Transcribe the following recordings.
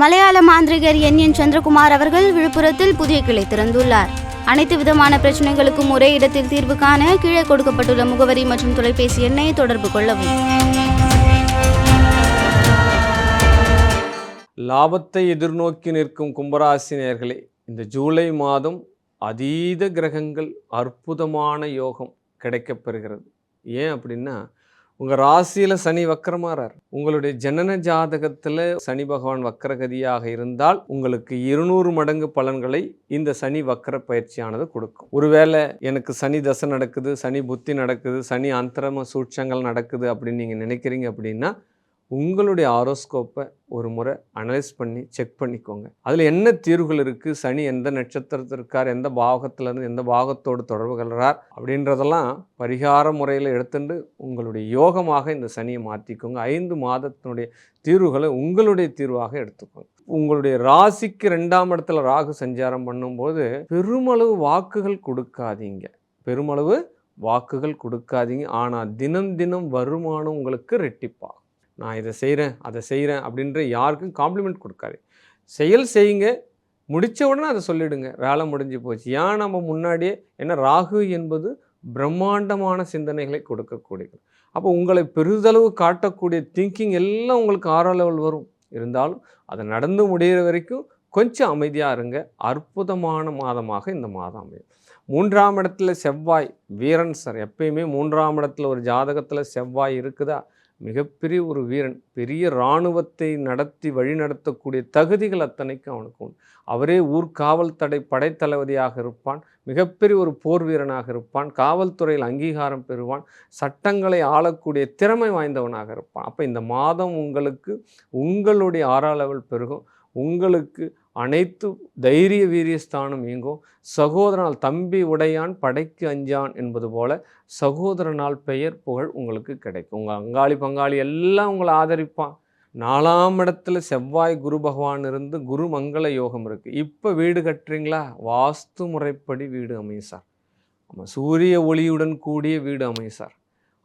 மலையாள மாந்திரிகர் என். என். சந்திரகுமார் அவர்கள் விழுப்புரத்தில் புதிய கிளை திறந்துள்ளார். அனைத்து விதமான பிரச்சனைகளுக்கும் ஒரே இடத்தில் தீர்வு காண கீழே கொடுக்கப்பட்டுள்ள முகவரி மற்றும் தொலைபேசி எண்ணை தொடர்பு கொள்ளவும். லாபத்தை எதிர்நோக்கி நிற்கும் கும்பராசினியர்களே இந்த ஜூலை மாதம் அதீத கிரகங்கள் அற்புதமான யோகம் கிடைக்கப்பெறுகிறது ஏன் அப்படின்னா உங்கள் ராசியில் சனி வக்கரமாறார். உங்களுடைய ஜனன ஜாதகத்தில் சனி பகவான் வக்கரகதியாக இருந்தால் உங்களுக்கு இருநூறு மடங்கு பலன்களை இந்த சனி வக்கர பயிற்சியானது கொடுக்கும். ஒருவேளை எனக்கு சனி தசை நடக்குது சனி புத்தி நடக்குது சனி அந்தரம சூட்சங்கள் நடக்குது அப்படின்னு நீங்கள் நினைக்கிறீங்க அப்படின்னா உங்களுடைய ஆரோஸ்கோப்பை ஒரு முறை அனலைஸ் பண்ணி செக் பண்ணிக்கோங்க. அதில் என்ன தீர்வுகள் இருக்குது சனி எந்த நட்சத்திரத்தில் இருக்கார்? எந்த பாகத்திலேருந்து எந்த பாகத்தோடு தொடர்பு கொள்கிறார்? அப்படின்றதெல்லாம் பரிகார முறையில் எடுத்துட்டு உங்களுடைய யோகமாக இந்த சனியை மாற்றிக்கோங்க ஐந்து மாதத்தினுடைய தீர்வுகளை உங்களுடைய தீர்வாக எடுத்துக்கோங்க. உங்களுடைய ராசிக்கு ரெண்டாம் இடத்துல ராகு சஞ்சாரம் பண்ணும்போது பெருமளவு வாக்குகள் கொடுக்காதீங்க. பெருமளவு வாக்குகள் கொடுக்காதீங்க. ஆனால் தினம் தினம் வருமானம் உங்களுக்கு ரெட்டிப்பாகும். நான் இதை செய்கிறேன் அதை செய்கிறேன் அப்படின்ற யாருக்கும் காம்ப்ளிமெண்ட் கொடுக்காது. செயல் செய்யுங்க முடித்த உடனே அதை சொல்லிடுங்க வேலை முடிஞ்சு போச்சு. ஏன் நம்ம முன்னாடியே ஏன்னா ராகு என்பது பிரம்மாண்டமான சிந்தனைகளை கொடுக்கக்கூடியது. அப்போ உங்களை பெரிதளவு காட்டக்கூடிய திங்கிங் எல்லாம் உங்களுக்கு ஆரோ லெவல் வரும். இருந்தாலும் அதை நடந்து முடிகிற வரைக்கும் கொஞ்சம் அமைதியாக இருங்க. அற்புதமான மாதமாக இந்த மாதம் அமையும். மூன்றாம் இடத்துல செவ்வாய் வீரன் சார் எப்பயுமே மூன்றாம் இடத்துல ஒரு ஜாதகத்தில் செவ்வாய் இருக்குதா? மிகப்பெரிய ஒரு வீரன் பெரிய இராணுவத்தை நடத்தி வழிநடத்தக்கூடிய தகுதிகள் அத்தனைக்கும் அவனுக்கு உண்டு. அவரே ஊர்காவல் தடை படைத்தளபதியாக இருப்பான் மிகப்பெரிய ஒரு போர் வீரனாக இருப்பான் காவல்துறையில் அங்கீகாரம் பெறுவான் சட்டங்களை ஆளக்கூடிய திறமை வாய்ந்தவனாக இருப்பான். அப்போ இந்த மாதம் உங்களுக்கு உங்களுடைய ஆறாம் லெவல் பெருகும். உங்களுக்கு அனைத்து தைரிய வீரியஸ்தானம் இயங்கும். சகோதரனால் தம்பி உடையான் படைக்கு அஞ்சான் என்பது போல சகோதரனால் பெயர் புகழ் உங்களுக்கு கிடைக்கும். உங்கள் அங்காளி பங்காளி எல்லாம் உங்களை ஆதரிப்பான். நாலாம் இடத்துல செவ்வாய் குரு பகவான் இருந்து குரு மங்கள யோகம் இருக்குது இப்போ வீடு கட்டுறீங்களா? வாஸ்து முறைப்படி வீடு அமையும் சார். ஆமாம் சூரிய ஒளியுடன் கூடிய வீடு அமையும் சார்.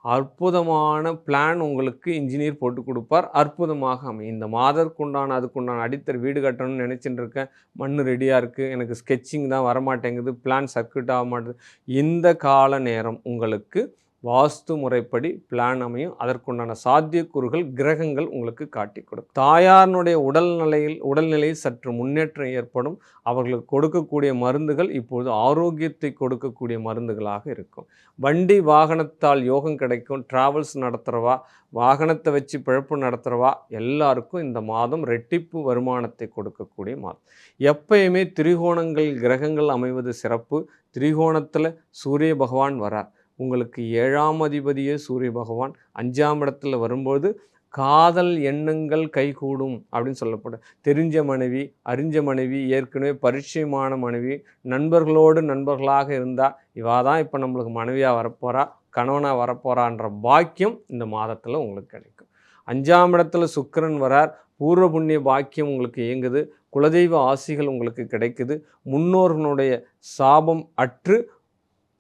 அற்புதமான பிளான் உங்களுக்கு இன்ஜினியர் போட்டு கொடுப்பார். அற்புதமாக அமையும். இந்த மாதத்துக்குண்டான அதுக்குண்டான அடித்தர் வீடு கட்டணும்னு நினச்சிட்டு இருக்கேன். மண் ரெடியாக இருக்குது எனக்கு ஸ்கெட்சிங் தான் வரமாட்டேங்குது. பிளான் சர்க்கியூட் ஆக மாட்டேது இந்த கால நேரம் உங்களுக்கு வாஸ்து முறைப்படி பிளான் அமையும். அதற்குண்டான சாத்தியக்கூறுகள் கிரகங்கள் உங்களுக்கு காட்டி கொடுக்கும் தாயாரினுடைய உடல்நிலையில் உடல்நிலையில் சற்று முன்னேற்றம் ஏற்படும். அவர்களுக்கு கொடுக்கக்கூடிய மருந்துகள் இப்பொழுது ஆரோக்கியத்தை கொடுக்கக்கூடிய மருந்துகளாக இருக்கும். வண்டி வாகனத்தால் யோகம் கிடைக்கும். டிராவல்ஸ் நடத்துகிறவா வாகனத்தை வச்சு பிழப்பு நடத்துகிறவா எல்லாருக்கும் இந்த மாதம் ரெட்டிப்பு வருமானத்தை கொடுக்கக்கூடிய மாதம். எப்பயுமே திரிகோணங்கள் கிரகங்கள் அமைவது சிறப்பு. திரிகோணத்தில் சூரிய பகவான் வரார். உங்களுக்கு ஏழாம் அதிபதியே சூரிய பகவான். அஞ்சாம் இடத்துல வரும்போது காதல் எண்ணங்கள் கைகூடும் அப்படின்னு சொல்லப்படும். தெரிஞ்ச மனைவி அறிஞ்ச மனைவி ஏற்கனவே பரிச்சயமான மனைவி நண்பர்களோடு நண்பர்களாக இருந்தால் இவா தான் இப்போ நம்மளுக்கு மனைவியாக வரப்போகிறா கணவனாக வரப்போகிறான்ற பாக்கியம் இந்த மாதத்தில் உங்களுக்கு கிடைக்கும். அஞ்சாம் இடத்துல சுக்கரன் வரார் பூர்வ புண்ணிய பாக்கியம் உங்களுக்கு இயங்குது குலதெய்வ ஆசிகள் உங்களுக்கு கிடைக்குது முன்னோர்களுடைய சாபம் அற்று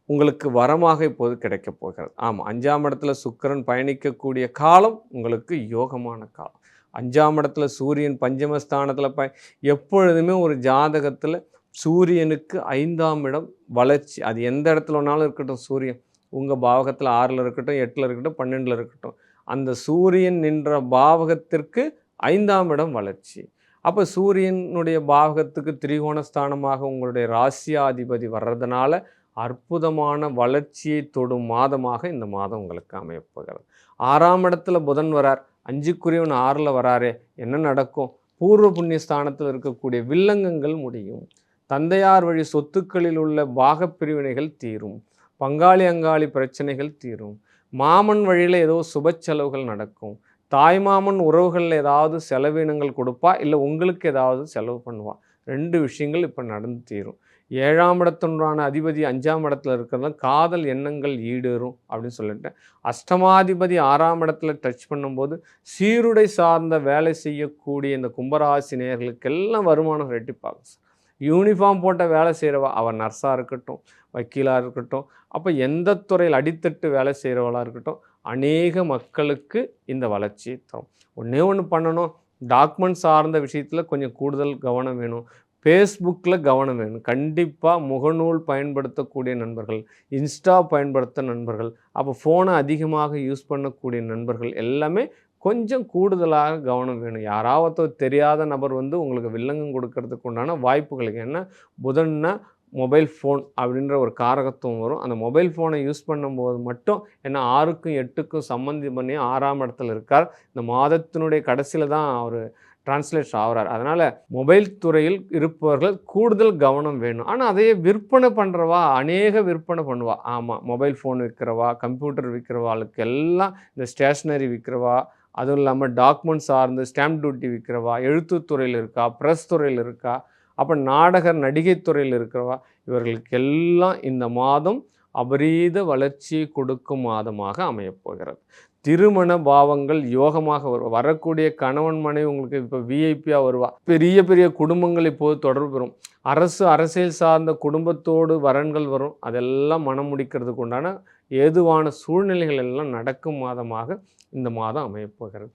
உங்களுக்கு வரமாக இப்போது கிடைக்கப் போகிறது. ஆமாம் அஞ்சாம் இடத்துல சுக்கரன் பயணிக்கக்கூடிய காலம் உங்களுக்கு யோகமான காலம். அஞ்சாம் இடத்துல சூரியன் பஞ்சமஸ்தானத்தில் ப எப்பொழுதுமே ஒரு ஜாதகத்தில் சூரியனுக்கு ஐந்தாம் இடம் வளர்ச்சி. அது எந்த இடத்துல வேணாலும் இருக்கட்டும் சூரியன். உங்கள் பாவகத்தில் ஆறில் இருக்கட்டும் எட்டில் இருக்கட்டும் பன்னெண்டில் இருக்கட்டும். அந்த சூரியன் நின்ற பாவகத்திற்கு ஐந்தாம் இடம் வளர்ச்சி. அப்போ சூரியனுடைய பாவகத்துக்கு திரிகோணஸ்தானமாக உங்களுடைய ராசியாதிபதி வர்றதுனால அற்புதமான வளர்ச்சியை தொடும் மாதமாக இந்த மாதம் உங்களுக்கு அமையப்போகிறது. ஆறாம் இடத்துல புதன் வரார். அஞ்சுக்குரியவன் ஆறில் வராரே. என்ன நடக்கும்? பூர்வ புண்ணிய ஸ்தானத்தில் இருக்கக்கூடிய வில்லங்கங்கள் முடியும். தந்தையார் வழி சொத்துக்களில் உள்ள பாகப்பிரிவினைகள் தீரும். பங்காளி அங்காளி பிரச்சனைகள் தீரும். மாமன் வழியில் ஏதோ சுப செலவுகள் நடக்கும். தாய்மாமன் உறவுகளில் ஏதாவது செலவினங்கள் கொடுப்பா? இல்லை உங்களுக்கு ஏதாவது செலவு பண்ணுவா? ரெண்டு விஷயங்கள் இப்போ நடந்து தீரும். ஏழாம் இடத்துன்றான அதிபதி அஞ்சாம் இடத்துல இருக்கிறது காதல் எண்ணங்கள் ஈடேறும் அப்படின்னு சொல்லிட்டு அஷ்டமாதிபதி ஆறாம் இடத்துல டச் பண்ணும்போது சீருடை சார்ந்த வேலை செய்யக்கூடிய இந்த கும்பராசி நேர்களுக்கெல்லாம் வருமானம் ரெட்டிப்பாகும் சார். யூனிஃபார்ம் போட்ட வேலை செய்கிறவா அவள் நர்ஸாக இருக்கட்டும் வக்கீலாக இருக்கட்டும் அப்போ எந்த துறையில் அடித்தட்டு வேலை செய்கிறவளாக இருக்கட்டும் அநேக மக்களுக்கு இந்த வளர்ச்சி தரும். ஒன்றே ஒன்று பண்ணணும். டாக்குமெண்ட் சார்ந்த விஷயத்தில் கொஞ்சம் கூடுதல் கவனம் வேணும். ஃபேஸ்புக்கில் கவனம் வேணும். கண்டிப்பாக முகநூல் பயன்படுத்தக்கூடிய நண்பர்கள் இன்ஸ்டா பயன்படுத்த நண்பர்கள் அப்போ ஃபோனை அதிகமாக யூஸ் பண்ணக்கூடிய நண்பர்கள் எல்லாமே கொஞ்சம் கூடுதலாக கவனம் வேணும். யாராவது தெரியாத நபர் வந்து உங்களுக்கு வில்லங்கம் கொடுக்கறதுக்கு உண்டான வாய்ப்புகள் ஏன்னா புதன்னா மொபைல் ஃபோன் அப்படின்ற ஒரு காரகத்துவம் வரும். அந்த மொபைல் ஃபோனை யூஸ் பண்ணும்போது மட்டும் ஏன்னா ஆறுக்கும் எட்டுக்கும் சம்மந்தி பண்ணி ஆறாம் இடத்துல இருக்கார். இந்த மாதத்தினுடைய கடைசியில் தான் அவர் டிரான்ஸ்லேஷன் ஆகிறார் அதனால் மொபைல் துறையில் இருப்பவர்கள் கூடுதல் கவனம் வேணும். ஆனால் அதையே விற்பனை பண்ணுறவா அநேக விற்பனை பண்ணுவா. ஆமாம் மொபைல் ஃபோன் விற்கிறவா கம்ப்யூட்டர் விற்கிறவாளுக்கு எல்லாம் இந்த ஸ்டேஷ்னரி விற்கிறவா அதுவும் இல்லாமல் டாக்குமெண்ட் சார்ந்து ஸ்டாம்ப் டியூட்டி விற்கிறவா எழுத்துத்துறையில் இருக்கா ப்ரெஸ் துறையில் இருக்கா அப்போ நாடக நடிகை துறையில் இருக்கிறவா இவர்களுக்கு எல்லாம் இந்த மாதம் அபரீத வளர்ச்சியை கொடுக்கும் மாதமாக அமையப்போகிறது திருமண பாவங்கள் யோகமாக வரும் வரக்கூடிய கணவன் மனைவி உங்களுக்கு இப்போ விஐபியாக வருவா. பெரிய பெரிய குடும்பங்கள் இப்போது தொடர்பு பெறும். அரசு அரசியல் சார்ந்த குடும்பத்தோடு வரன்கள் வரும். அதெல்லாம் மனம் முடிக்கிறதுக்கு உண்டான ஏதுவான சூழ்நிலைகள் எல்லாம் நடக்கும் மாதமாக இந்த மாதம் அமையப்போகிறது.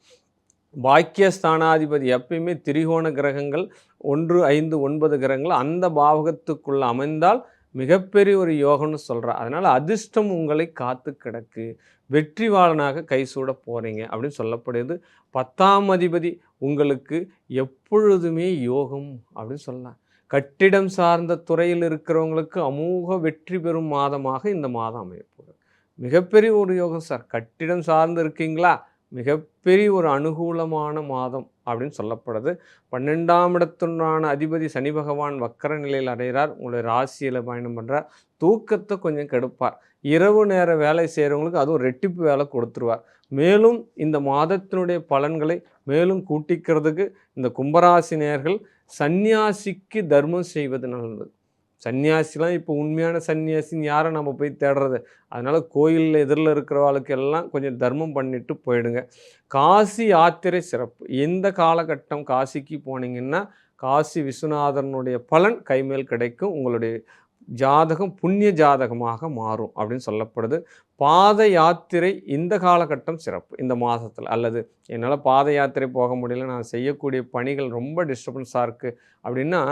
பாக்கியஸ்தானாதிபதி எப்பயுமே திரிகோண கிரகங்கள் ஒன்று ஐந்து ஒன்பது கிரகங்கள் அந்த பாவகத்துக்குள்ளே அமைந்தால் மிகப்பெரிய ஒரு யோகம்னு சொல்கிறார் அதனால் அதிர்ஷ்டம் உங்களை காத்து கிடக்கு. வெற்றிவாளனாக கைசூட போகிறீங்க அப்படின்னு சொல்லப்படுது. பத்தாம் அதிபதி உங்களுக்கு எப்பொழுதுமே யோகம் அப்படின்னு சொல்லலாம். கட்டிடம் சார்ந்த துறையில் இருக்கிறவங்களுக்கு அமோக வெற்றி பெறும் மாதமாக இந்த மாதம் அமையப்போகுது. மிகப்பெரிய ஒரு யோகம் சார். கட்டிடம் சார்ந்து இருக்கீங்களா? மிகப்பெரிய ஒரு அனுகூலமான மாதம். அப்படின்னு சொல்லப்படுது. பன்னெண்டாம் இடத்துனான அதிபதி சனி பகவான் வக்கர நிலையில் அடைகிறார். உங்களுடைய ராசியில் பயணம் பண்ணுறார் தூக்கத்தை கொஞ்சம் கெடுப்பார். இரவு நேர வேலை செய்கிறவங்களுக்கு அதுவும் ரெட்டிப்பு வேலை கொடுத்துருவார். மேலும் இந்த மாதத்தினுடைய பலன்களை மேலும் கூட்டிக்கிறதுக்கு இந்த கும்பராசி நேர்கள் சந்நியாசிக்கு தர்மம் செய்வது நல்லது. சன்னியாசிலாம் இப்போ உண்மையான சன்னியாசின்னு யாரை நம்ம போய் தேடுறது? அதனால் கோயிலில் எதிரில் இருக்கிறவாளுக்கு எல்லாம் கொஞ்சம் தர்மம் பண்ணிட்டு போயிடுங்க. காசி யாத்திரை சிறப்பு. எந்த காலகட்டம் காசிக்கு போனீங்கன்னா காசி விஸ்வநாதனுடைய பலன் கைமேல் கிடைக்கும். உங்களுடைய ஜாதகம் புண்ணிய ஜாதகமாக மாறும் அப்படின்னு சொல்லப்படுது. பாத யாத்திரை இந்த காலகட்டம் சிறப்பு. இந்த மாதத்தில் அல்லது என்னால் பாத யாத்திரை போக முடியல நான் செய்யக்கூடிய பணிகள் ரொம்ப டிஸ்டர்பன்ஸாக இருக்குது அப்படின்னா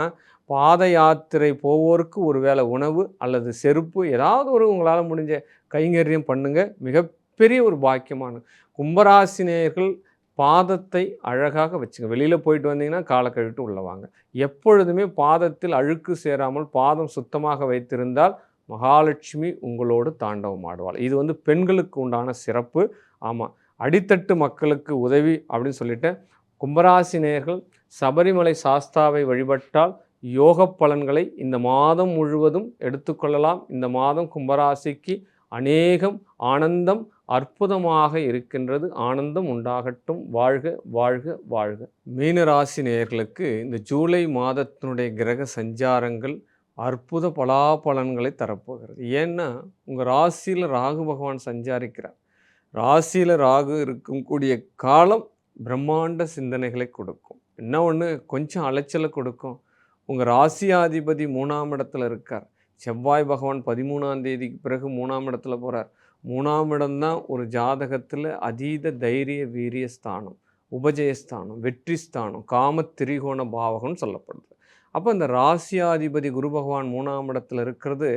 பாத யாத்திரை போவோருக்கு ஒரு வேளை உணவு அல்லது செருப்பு ஏதாவது ஒரு உங்களால் முடிஞ்ச கைங்கரியம் பண்ணுங்கள் மிகப்பெரிய ஒரு பாக்கியமான கும்பராசினியர்கள் பாதத்தை அழகாக வச்சுங்க. வெளியில் போயிட்டு வந்தீங்கன்னா காலை கழுவிட்டு உள்ளே வாங்க. எப்பொழுதுமே பாதத்தில் அழுக்கு சேராமல் பாதம் சுத்தமாக வைத்திருந்தால் மகாலட்சுமி உங்களோடு தாண்டவம் ஆடுவாள். இது வந்து பெண்களுக்கு உண்டான சிறப்பு. ஆமாம் அடித்தட்டு மக்களுக்கு உதவி அப்படின்னு சொல்லிட்டு கும்பராசிநேயர்கள் சபரிமலை சாஸ்தாவை வழிபட்டால் யோக பலன்களை இந்த மாதம் முழுவதும் எடுத்துக்கொள்ளலாம். இந்த மாதம் கும்பராசிக்கு அநேகம் ஆனந்தம் அற்புதமாக இருக்கின்றது. ஆனந்தம் உண்டாகட்டும். வாழ்க வாழ்க வாழ்க. மீனராசி நேயர்களுக்கு இந்த ஜூலை மாதத்தினுடைய கிரக சஞ்சாரங்கள் அற்புத பலாபலன்களை தரப்போகிறது. ஏன்னா உங்கள் ராசியில் ராகு பகவான் சஞ்சாரிக்கிறார். ராசியில் ராகு இருக்கக்கூடிய காலம் பிரம்மாண்ட சிந்தனைகளை கொடுக்கும். என்ன ஒன்று கொஞ்சம் அலைச்சலை கொடுக்கும். உங்கள் ராசியாதிபதி மூணாம் இடத்துல இருக்கார். செவ்வாய் பகவான் பதிமூணாம் தேதிக்கு பிறகு மூணாம் இடத்துல போகிறார் மூணாம் இடம்தான் ஒரு ஜாதகத்தில் அதீத தைரிய வீரிய ஸ்தானம். உபஜயஸ்தானம் வெற்றி ஸ்தானம் காம திரிகோண பாவகம்னு சொல்லப்படுது. அப்போ இந்த ராசியாதிபதி குரு பகவான் மூணாம் இடத்துல இருக்கிறது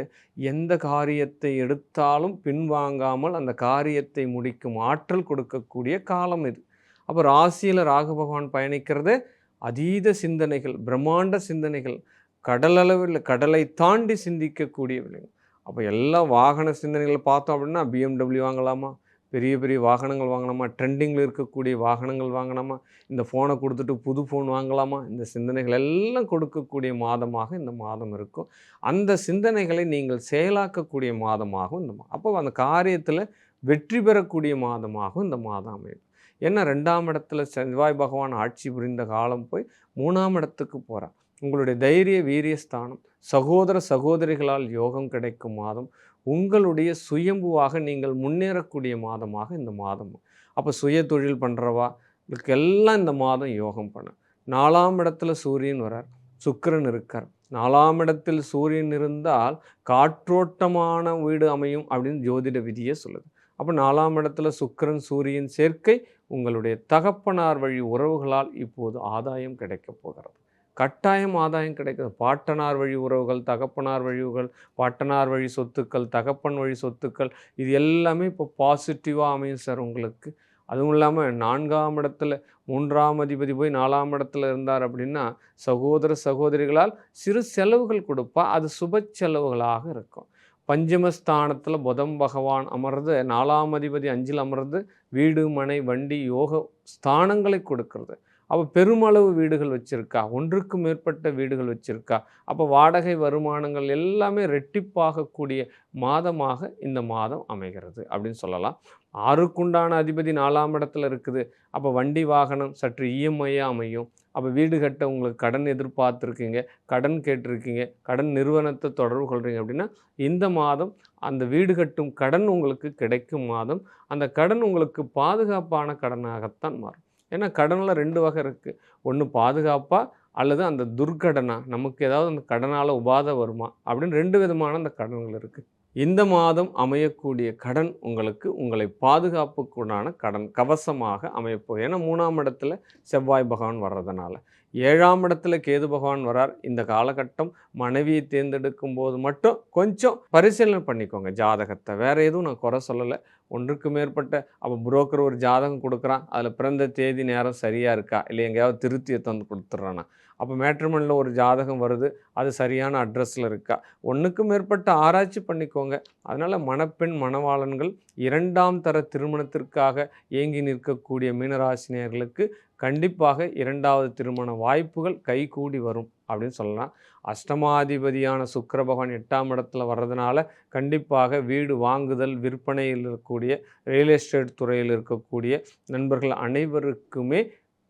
எந்த காரியத்தை எடுத்தாலும் பின்வாங்காமல் அந்த காரியத்தை முடிக்கும் ஆற்றல் கொடுக்கக்கூடிய காலம் இது. அப்போ ராசியில் ராகு பகவான் பயணிக்கிறது அதீத சிந்தனைகள் பிரம்மாண்ட சிந்தனைகள் கடலளவில் கடலை தாண்டி சிந்திக்கக்கூடிய விலங்கு அப்போ எல்லா வாகன சிந்தனைகளை பார்த்தோம் அப்படின்னா பிஎம்டபிள்யூ வாங்கலாமா? பெரிய பெரிய வாகனங்கள் வாங்கலாமா ட்ரெண்டிங்கில் இருக்கக்கூடிய வாகனங்கள் வாங்கலாமா இந்த ஃபோனை கொடுத்துட்டு புது ஃபோன் வாங்கலாமா? இந்த சிந்தனைகள் எல்லாம் கொடுக்கக்கூடிய மாதமாக இந்த மாதம் இருக்கும். அந்த சிந்தனைகளை நீங்கள் செயலாக்கக்கூடிய மாதமாகவும் இந்த மா அப்போ அந்த காரியத்தில் வெற்றி பெறக்கூடிய மாதமாகவும் இந்த மாதம் அமையும். ஏன்னா ரெண்டாம் இடத்துல செவ்வாய் பகவான் ஆட்சி புரிந்த காலம் போய் மூணாம் இடத்துக்கு போகிறார் உங்களுடைய தைரிய வீரிய ஸ்தானம் சகோதர சகோதரிகளால் யோகம் கிடைக்கும் மாதம் உங்களுடைய சுயம்புவாக நீங்கள் முன்னேறக்கூடிய மாதமாக இந்த மாதம். அப்போ சுய தொழில் பண்ணுறவா எல்லாம் இந்த மாதம் யோகம் பண்ண. நாலாம் இடத்துல சூரியன் வரார் சுக்கிரன் இருக்கார். நாலாம் இடத்தில் சூரியன் இருந்தால் காற்றோட்டமான வீடு அமையும் அப்படின்னு ஜோதிட விதியே சொல்லுது. அப்போ நாலாம் இடத்துல சுக்கரன் சூரியன் சேர்க்கை உங்களுடைய தகப்பனார் வழி உறவுகளால் இப்போது ஆதாயம் கிடைக்கப் போகிறது. கட்டாயம் ஆதாயம் கிடைக்கிறது. பாட்டனார் வழி உறவுகள் தகப்பனார் வழிவுகள் பாட்டனார் வழி சொத்துக்கள் தகப்பன் வழி சொத்துக்கள் இது எல்லாமே இப்போ பாசிட்டிவாக அமையும் சார் உங்களுக்கு. அதுவும் இல்லாமல் நான்காம் இடத்துல மூன்றாம் அதிபதி போய் நாலாம் இடத்துல இருந்தார் அப்படின்னா சகோதர சகோதரிகளால் சிறு செலவுகள் கொடுப்பா அது சுப செலவுகளாக இருக்கும். பஞ்சமஸ்தானத்தில் புதன் பகவான் அமர்ந்து நாலாம் அதிபதி அஞ்சில் அமர்ந்து வீடு மனை வண்டி யோக ஸ்தானங்களை கொடுக்கறது. அப்போ பெருமளவு வீடுகள் வச்சுருக்கா? ஒன்றுக்கு மேற்பட்ட வீடுகள் வச்சுருக்கா? அப்போ வாடகை வருமானங்கள் எல்லாமே ரெட்டிப்பாகக்கூடிய மாதமாக இந்த மாதம் அமைகிறது அப்படின்னு சொல்லலாம். ஆறுக்குண்டான அதிபதி நாலாம் இடத்துல இருக்குது. அப்போ வண்டி வாகனம் சற்று இஎம்ஐயாக அமையும். அப்போ வீடு கட்ட உங்களுக்கு கடன் எதிர்பார்த்துருக்கீங்க கடன் கேட்டிருக்கீங்க கடன் நிறுவனத்தை தொடர்பு கொள்கிறீங்க அப்படின்னா இந்த மாதம் அந்த வீடு கட்டும் கடன் உங்களுக்கு கிடைக்கும் மாதம். அந்த கடன் உங்களுக்கு பாதுகாப்பான கடனாகத்தான் மாறும். ஏன்னா கடனில் ரெண்டு வகை இருக்குது ஒன்று பாதுகாப்பாக அல்லது அந்த துர்க்கடனா நமக்கு ஏதாவது அந்த கடனால் உபாதை வருமா அப்படின்னு ரெண்டு விதமான அந்த கடன்கள் இருக்குது இந்த மாதம் அமையக்கூடிய கடன் உங்களுக்கு உங்களை பாதுகாப்புக்குண்டான கடன் கவசமாக அமையப்போகுது ஏன்னா மூணாம் இடத்துல செவ்வாய் பகவான் வர்றதுனால. ஏழாம் இடத்துல கேது பகவான் வரார் இந்த காலகட்டம் மனைவியை தேர்ந்தெடுக்கும் போது மட்டும் கொஞ்சம் பரிசீலனை பண்ணிக்கோங்க ஜாதகத்தை. வேற எதுவும் நான் குறை சொல்லலை. ஒன்றுக்கு மேற்பட்ட அப்போ புரோக்கர் ஒரு ஜாதகம் கொடுக்குறான். அதில் பிறந்த தேதி நேரம் சரியாக இருக்கா? இல்லை எங்கேயாவது திருத்தியை தந்து கொடுத்துட்றானா? அப்போ மேட்ரிமனில் ஒரு ஜாதகம் வருது அது சரியான அட்ரஸில் இருக்கா? ஒன்றுக்கு மேற்பட்ட ஆராய்ச்சி பண்ணிக்கோங்க. அதனால் மணப்பெண் மணவாளன்கள் இரண்டாம் தர திருமணத்திற்காக ஏங்கி நிற்கக்கூடிய மீனராசினியர்களுக்கு கண்டிப்பாக இரண்டாவது திருமண வாய்ப்புகள் கைகூடி வரும் அப்படின்னு சொல்லலாம். அஷ்டமாதிபதியான சுக்கர பகவான் எட்டாம் இடத்துல வர்றதுனால கண்டிப்பாக வீடு வாங்குதல் விற்பனையில் இருக்கக்கூடிய ரியல் எஸ்டேட் துறையில் இருக்கக்கூடிய நண்பர்கள் அனைவருக்குமே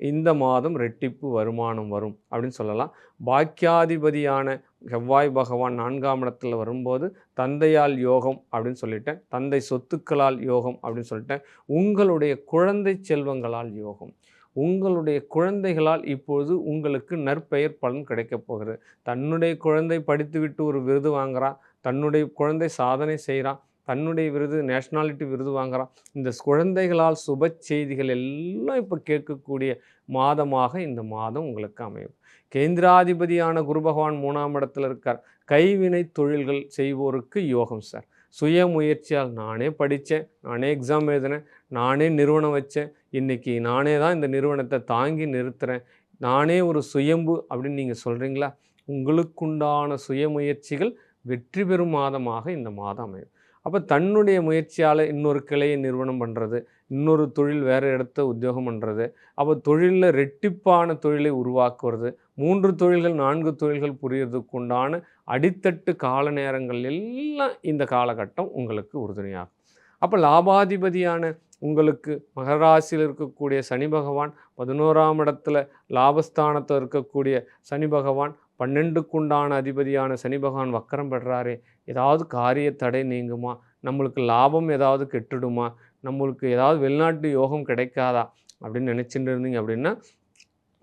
இந்த மாதம் ரெட்டிப்பு வருமானம் வரும் அப்படின்னு சொல்லலாம். பாக்கியாதிபதியான செவ்வாய் பகவான் நான்காம் இடத்துல வரும்போது தந்தையால் யோகம் அப்படின்னு சொல்லிட்டேன். தந்தை சொத்துக்களால் யோகம் அப்படின்னு சொல்லிட்டேன். உங்களுடைய குழந்தை செல்வங்களால் யோகம். உங்களுடைய குழந்தைகளால் இப்பொழுது உங்களுக்கு நற்பெயர் பலன் கிடைக்கப் போகிறது. தன்னுடைய குழந்தை படித்துவிட்டு ஒரு விருது வாங்குறான் தன்னுடைய குழந்தை சாதனை செய்கிறான் தன்னுடைய விருது நேஷ்னாலிட்டி விருது வாங்குகிறான் இந்த குழந்தைகளால் சுப செய்திகள் எல்லாம் இப்போ கேட்கக்கூடிய மாதமாக இந்த மாதம் உங்களுக்கு அமையும். கேந்திராதிபதியான குரு பகவான் மூணாம் இடத்துல இருக்கார். கைவினை தொழில்கள் செய்வோருக்கு யோகம் சார். சுய முயற்சியால் நானே படித்தேன் நானே எக்ஸாம் எழுதினேன் நானே நிறுவனம் வச்சேன். இன்றைக்கி நானே தான் இந்த நிறுவனத்தை தாங்கி நிறுத்துகிறேன் நானே ஒரு சுயம்பு அப்படின்னு நீங்கள் சொல்கிறீங்களா உங்களுக்குண்டான சுயமுயற்சிகள் வெற்றி பெறும் மாதமாக இந்த மாதம் அமையும். அப்போ தன்னுடைய முயற்சியால் இன்னொரு கிளையை நிறுவனம் பண்ணுறது இன்னொரு தொழில் வேறு இடத்த உத்தியோகம் பண்ணுறது அப்போ தொழிலில் ரெட்டிப்பான தொழிலை உருவாக்குறது மூன்று தொழில்கள் நான்கு தொழில்கள் புரியறதுக்கு உண்டான அடித்தட்டு கால நேரங்கள் எல்லாம் இந்த காலகட்டம் உங்களுக்கு உறுதுணையாகும். அப்போ லாபாதிபதியான உங்களுக்கு மகராசியில் இருக்கக்கூடிய சனி பகவான் பதினோராம் இடத்துல லாபஸ்தானத்தில் இருக்கக்கூடிய சனி பகவான் பன்னெண்டுக்குண்டான அதிபதியான சனி பகவான் வக்கரம் பெறாரே ஏதாவது காரிய தடை நீங்குமா? நம்மளுக்கு லாபம் ஏதாவது கெட்டுடுமா? நம்மளுக்கு ஏதாவது வெளிநாட்டு யோகம் கிடைக்காதா? அப்படின்னு நினச்சிட்டு இருந்தீங்க அப்படின்னா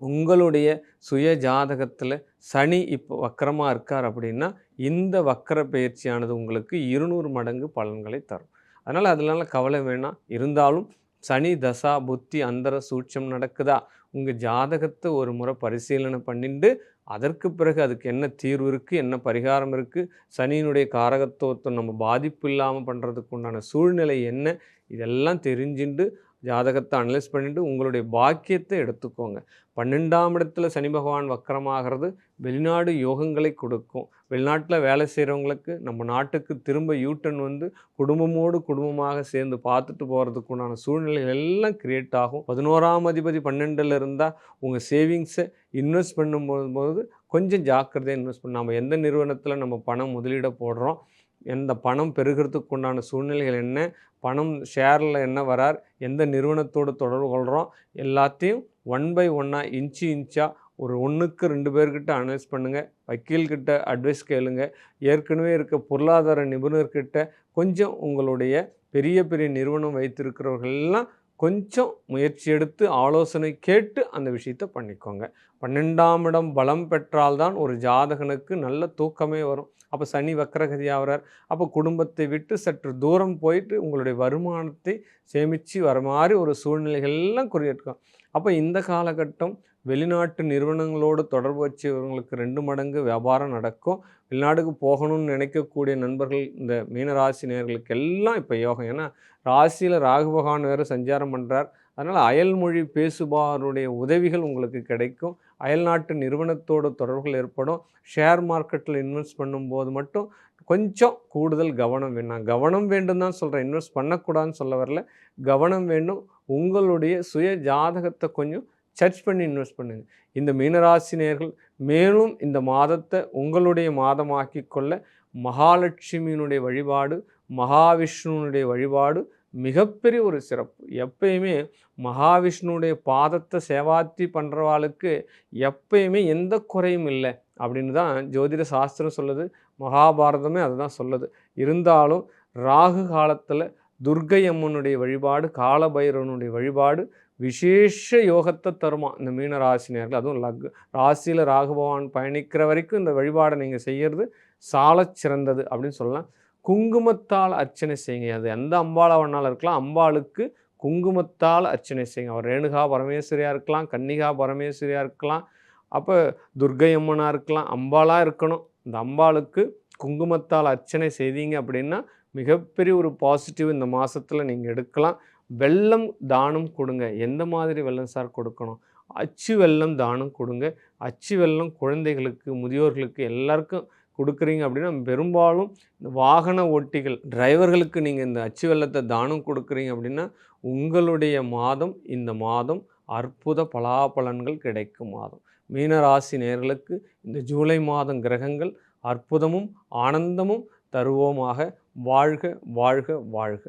உங்களுடைய சுய ஜாதகத்தில் சனி இப்போ வக்கரமாக இருக்கார் அப்படின்னா இந்த வக்கர பயிற்சியானது உங்களுக்கு இருநூறு மடங்கு பலன்களை தரும். அதனால் அதனால கவலை வேணாம். இருந்தாலும் சனி தசா புத்தி அந்தர சூட்சம் நடக்குதா? உங்கள் ஜாதகத்தை ஒரு முறை பரிசீலனை பண்ணிட்டு அதற்கு பிறகு அதுக்கு என்ன தீர்வு இருக்குது என்ன பரிகாரம் இருக்குது சனியினுடைய காரகத்துவத்தை நம்ம பாதிப்பு இல்லாமல் பண்ணுறதுக்கு உண்டான சூழ்நிலை என்ன இதெல்லாம் தெரிஞ்சுண்டு ஜாதகத்தை அனலைஸ் பண்ணிவிட்டு உங்களுடைய பாக்கியத்தை எடுத்துக்கோங்க. பன்னெண்டாம் இடத்துல சனி பகவான் வக்கரமாகிறது வெளிநாடு யோகங்களை கொடுக்கும். வெளிநாட்டில் வேலை செய்கிறவங்களுக்கு நம்ம நாட்டுக்கு திரும்ப யூட்டன் வந்து குடும்பமோடு குடும்பமாக சேர்ந்து பார்த்துட்டு போகிறதுக்கு உண்டான சூழ்நிலைகள் எல்லாம் கிரியேட் ஆகும். பதினோராம் அதிபதி பன்னெண்டில் இருந்தால் உங்கள் சேவிங்ஸை இன்வெஸ்ட் பண்ணும்போது கொஞ்சம் ஜாக்கிரதையாக இன்வெஸ்ட் பண்ண. நம்ம எந்த நிறுவனத்தில் நம்ம பணம் முதலீட போடுறோம் எந்த பணம் பெருகிறதுக்கு உண்டான சூழ்நிலைகள் என்ன பணம் ஷேரில் என்ன வரார் எந்த நிறுவனத்தோடு தொடர்பு கொள்கிறோம் எல்லாத்தையும் ஒன் பை ஒன்னாக இன்ச்சு இன்ச்சாக ஒரு ஒன்றுக்கு ரெண்டு பேர்கிட்ட அனலைஸ் பண்ணுங்கள் வக்கீல்கிட்ட அட்வைஸ் கேளுங்க. ஏற்கனவே இருக்க பொருளாதார நிபுணர்கிட்ட கொஞ்சம் உங்களுடைய பெரிய பெரிய நிறுவனம் வைத்திருக்கிறவர்கள்லாம் கொஞ்சம் முயற்சி எடுத்து ஆலோசனை கேட்டு அந்த விஷயத்தை பண்ணிக்கோங்க. பன்னெண்டாம் இடம் பலம் பெற்றால்தான் ஒரு ஜாதகனுக்கு நல்ல தூக்கமே வரும். அப்போ சனி வக்கரகதியாகிறார் அப்போ குடும்பத்தை விட்டு சற்று தூரம் போயிட்டு உங்களுடைய வருமானத்தை சேமித்து வர மாதிரி ஒரு சூழ்நிலைகள்லாம் குறியிருக்கும் அப்போ இந்த காலகட்டம் வெளிநாட்டு நிறுவனங்களோடு தொடர்பு வச்சவங்களுக்கு ரெண்டு மடங்கு வியாபாரம் நடக்கும். வெளிநாட்டுக்கு போகணும்னு நினைக்கக்கூடிய நண்பர்கள் இந்த மீனராசி நேர்களுக்கு எல்லாம் இப்போ யோகம். ஏன்னா ராசியில் ராகு பகவான் வேறு சஞ்சாரம் பண்ணுறார் அதனால் அயல்மொழி பேசுபாருடைய உதவிகள் உங்களுக்கு கிடைக்கும். அயல்நாட்டு நிறுவனத்தோட தொடர்புகள் ஏற்படும். ஷேர் மார்க்கெட்டில் இன்வெஸ்ட் பண்ணும்போது மட்டும் கொஞ்சம் கூடுதல் கவனம் வேணும். கவனம் வேண்டும் தான் சொல்கிறேன் இன்வெஸ்ட் பண்ணக்கூடாதுன்னு சொல்ல வரல. கவனம் வேண்டும். உங்களுடைய சுய ஜாதகத்தை கொஞ்சம் சர்ச் பண்ணி இன்வெஸ்ட் பண்ணுங்கள் இந்த மீனராசினியர்கள் மேலும் இந்த மாதத்தை உங்களுடைய மாதமாக்கி கொள்ள மகாலட்சுமியினுடைய வழிபாடு மகாவிஷ்ணுனுடைய வழிபாடு மிகப்பெரிய ஒரு சிறப்பு. எப்பயுமே மகாவிஷ்ணுடைய பாதத்தை சேவாத்தி பண்ணுறவாளுக்கு எப்பயுமே எந்த குறையும் இல்லை அப்படின்னு தான் ஜோதிட சாஸ்திரம் சொல்லுது. மகாபாரதமே அதுதான் சொல்லுது. இருந்தாலும் ராகு காலத்தில் துர்க்கை அம்மனுடைய வழிபாடு காலபைரவனுடைய வழிபாடு விசேஷ யோகத்தை தருமா? இந்த மீன ராசினியர்கள் அதுவும் லக் ராசியில் ராகு பகவான் பயணிக்கிற வரைக்கும் இந்த வழிபாடை நீங்கள் செய்கிறது சாலச் சிறந்தது அப்படின்னு சொல்லலாம். குங்குமத்தால் அர்ச்சனை செய்யுங்க. அது எந்த அம்பாளவனால் வேணாலும் இருக்கலாம். அம்பாளுக்கு குங்குமத்தால் அர்ச்சனை செய்யுங்க. அவர் ரேணுகா பரமேஸ்வரியாக இருக்கலாம் கன்னிகா பரமேஸ்வரியாக இருக்கலாம் அப்போ துர்க்கை அம்மனாக இருக்கலாம் அம்பாளாக இருக்கணும். இந்த அம்பாளுக்கு குங்குமத்தால் அர்ச்சனை செய்தீங்க அப்படின்னா மிகப்பெரிய ஒரு பாசிட்டிவ் இந்த மாதத்தில் நீங்கள் எடுக்கலாம். வெள்ளம் தானம் கொடுங்க. எந்த மாதிரி வெள்ளம் சார் கொடுக்கணும்? அச்சு வெள்ளம் தானம் கொடுங்க. அச்சு வெள்ளம் குழந்தைகளுக்கு முதியோர்களுக்கு எல்லாருக்கும் கொடுக்குறீங்க அப்படின்னா பெரும்பாலும் இந்த வாகன ஓட்டிகள் டிரைவர்களுக்கு நீங்கள் இந்த அச்சு வெள்ளத்தை தானம் கொடுக்குறீங்க அப்படின்னா உங்களுடைய மாதம் இந்த மாதம் அற்புத பலாபலன்கள் கிடைக்கும் மாதம். மீனராசி நேர்களுக்கு இந்த ஜூலை மாதம் கிரகங்கள் அற்புதமும் ஆனந்தமும் தருவோமாக. வாழ்க வாழ்க வாழ்க.